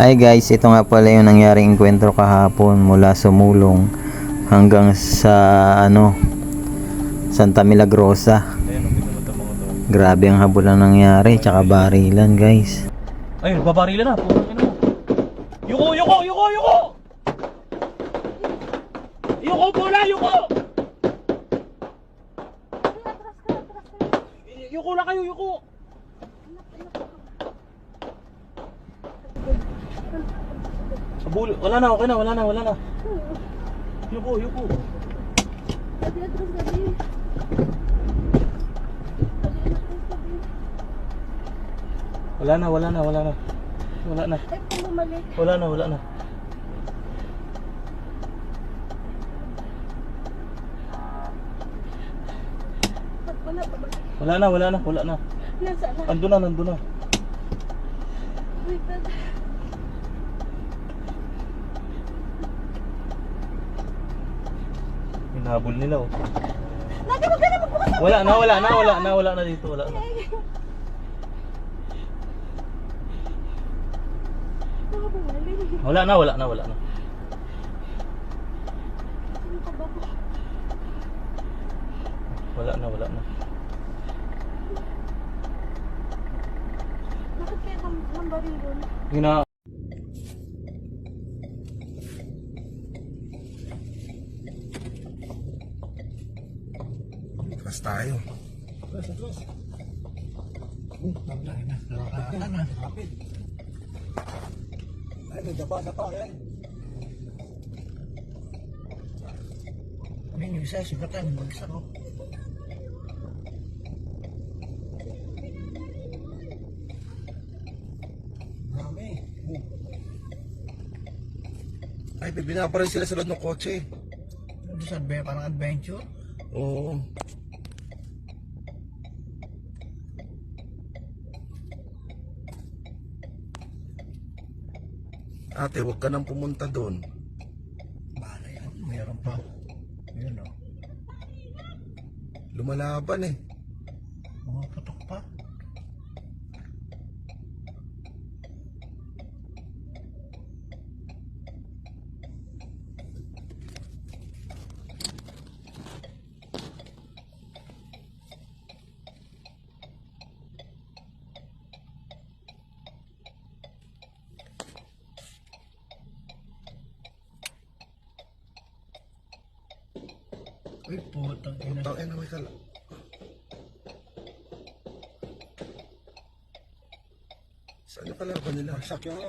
Hi guys, ito nga pala yung nangyaring enkwentro kahapon mula sumulong hanggang sa ano Santa Milagrosa. Grabe ang habulan nangyari, tsaka barilan guys. Ayun, babarila na. Yuko, yuko, yuko, yuko! Yuko, bola, yuko! Yuko lang kayo, yuko! Sa bulo. Wala na, okay na, wala na, wala na. Yuko, yuko. Wala na, wala na, wala na. Wala na. Ay, bumalik. Wala na, wala na. Wala bumalik? Wala na, wala na, wala na. Nasaan na? Ando na, nando na. Wait, Hinabol nila oh. Naga, wag ka na magbukas ng Wala na, wala na, wala na, wala na dito, wala na. Baka bumalik. Wala na, wala na, wala na. Ano ka ba? Wala na, wala na. Bakit kaya ng, ng baril yun? Hina... Atras tayo. Ayun yung isa, sugatan, bagsak ko. Ay, bibina pa rin sila sa loob ng kotse. Ano sa parang adventure? Oo. Ate, huwag ka nang pumunta doon. Bahala yan, mayroon pa. Yun o, Lumalaban eh. Uy, putang ina. Tangin na may kala. Saan yung kalaban nila? Yung